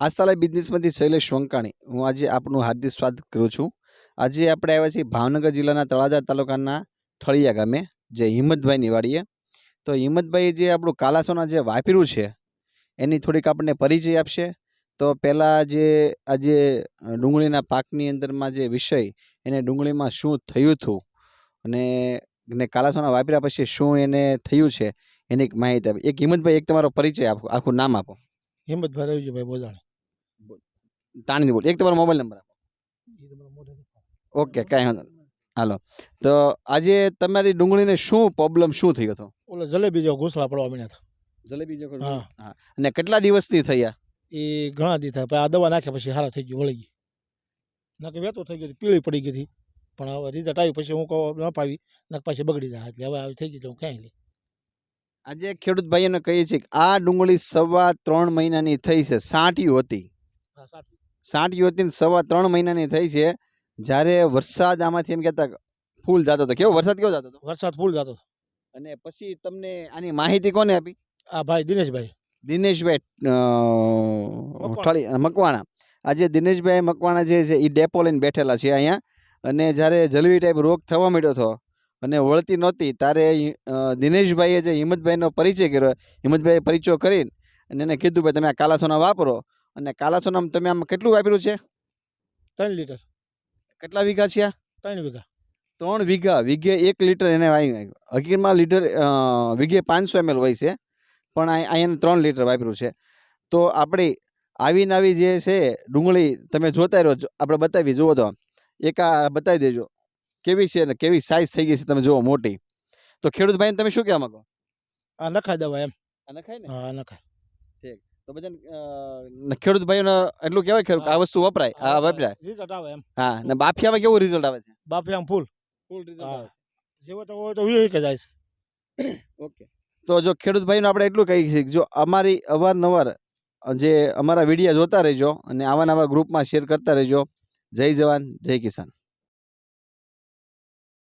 આસ્થાલય બિઝનેસમાંથી શૈલેષ વંકાણી હું આજે આપનું હાર્દિક સ્વાગત કરું છું. આજે આપણે આવ્યા છીએ ભાવનગર જિલ્લાના તળાજા તાલુકાના થળિયા ગામે. જે હિંમતભાઈની વાડીએ તો હિંમતભાઈ જે આપણું કાલાસોના જે વાપર્યું છે, એની થોડીક આપણને પરિચય આપશે. તો પહેલાં જે આજે ડુંગળીના પાકની અંદરમાં જે વિષય, એને ડુંગળીમાં શું થયું હતું અને કાલાસોના વાપર્યા પછી શું એને થયું છે, એની એક માહિતી આપી. એક હિંમતભાઈ, એક તમારો પરિચય આપો, આખું નામ આપો. હિંમતભાઈ રવિજીભાઈ બોજાણી. તાણી બોલ. એક તમારો મોબાઈલ નંબર આપો. ઓકે કાંઈ વાંધો. હાલો. તો આજે તમારી ડુંગળીને શું પ્રોબ્લેમ શું થયો હતો? ઓલો જલેબી જેવો ઘૂસલા પડવા માંડ્યા જલેબી જો હા. અને કેટલા દિવસથી થયા? એ ઘણા દી થયા. આ દવા નાખ્યા પછી સારા થઈ ગયું વળી ગઈ. નાકે વેતો થઈ ગયું પીળી પડી ગઈ હતી. પણ હવે રિઝલ્ટ આવ્યું પછી હું કહું ન પાવી. નાક પાછી બગડી જાય. એટલે હવે આવી થઈ ગઈ તો હું ક્યાંય લઈ આજે ખેડૂત ભાઈઓને કહીએ છીએ કે આ ડુંગળી સવા ત્રણ મહિનાની થઈ છે. સાંટિયું હતી. હા યુવતી ને સવા ત્રણ મહિનાની થઈ છે. જ્યારે વરસાદ આમાંથી એમ કહેતા ફૂલ જતો હતો. કેવો વરસાદ કેવો જતો હતો? વરસાદ ફૂલ જતો હતો. અને પછી તમને આની માહિતી કોને આપી? આ ભાઈ દિનેશભાઈ. દિનેશભાઈ મકવાણા. ઠળી મકવાણા. આજે દિનેશભાઈ મકવાણા જે છે એ ડેપો લઈને બેઠેલા છે અહીંયા. અને જ્યારે જલવી ટાઈપ રોગ થવા માંડ્યો હતો અને વળતી નહોતી ત્યારે દિનેશભાઈએ જે હિંમતભાઈનો પરિચય કર્યો હિંમતભાઈએ પરિચય કરીને અને એને કીધું ભાઈ તમે આ કાલાસોના વાપરો. અને કાલા સોનામાં તમે આમ કેટલું વાપર્યું છે? ત્રણ લીટર. કેટલા વીઘા છે આ? ત્રણ વીઘા. ત્રણ વીઘા. વીઘે એક લીટર એને હકીકતમાં લીટર વીઘે પાંચસો એમએલ હોય છે. પણ અહીંયા ત્રણ લીટર વાપર્યું છે. તો આપણે આવી આવી જે છે ડુંગળી તમે જોતા રહ્યો આપણે બતાવી જુઓ તો એક આ બતાવી દેજો. કેવી છે ને કેવી સાઇઝ થઈ ગઈ છે તમે જુઓ મોટી. તો ખેડૂત ભાઈ તમે શું કહેવા માંગો? આ નખાય દવા એમ. આ નખાય ને? હા નખાય. તો બધાને ખેડૂત ભાઈઓને એટલું કહેવાય ખરું કે આ વસ્તુ વપરાય આ વપરાય. રિઝલ્ટ આવે એમ. હા ને બાફિયામાં કેવું રિઝલ્ટ આવે છે? બાફિયામાં ફૂલ ફૂલ ફૂલ હા. જેવો તો હોય તો વીસ કે જાય છે. ઓકે. તો જો ખેડૂત ભાઈનું આપણે એટલું કહી છીએ જો અમારી અવારનવાર જે અમારા વિડીયા જોતા રહેજો અને આવા નવા ગ્રુપમાં શેર કરતા રહેજો. જય જવાન જય કિસાન.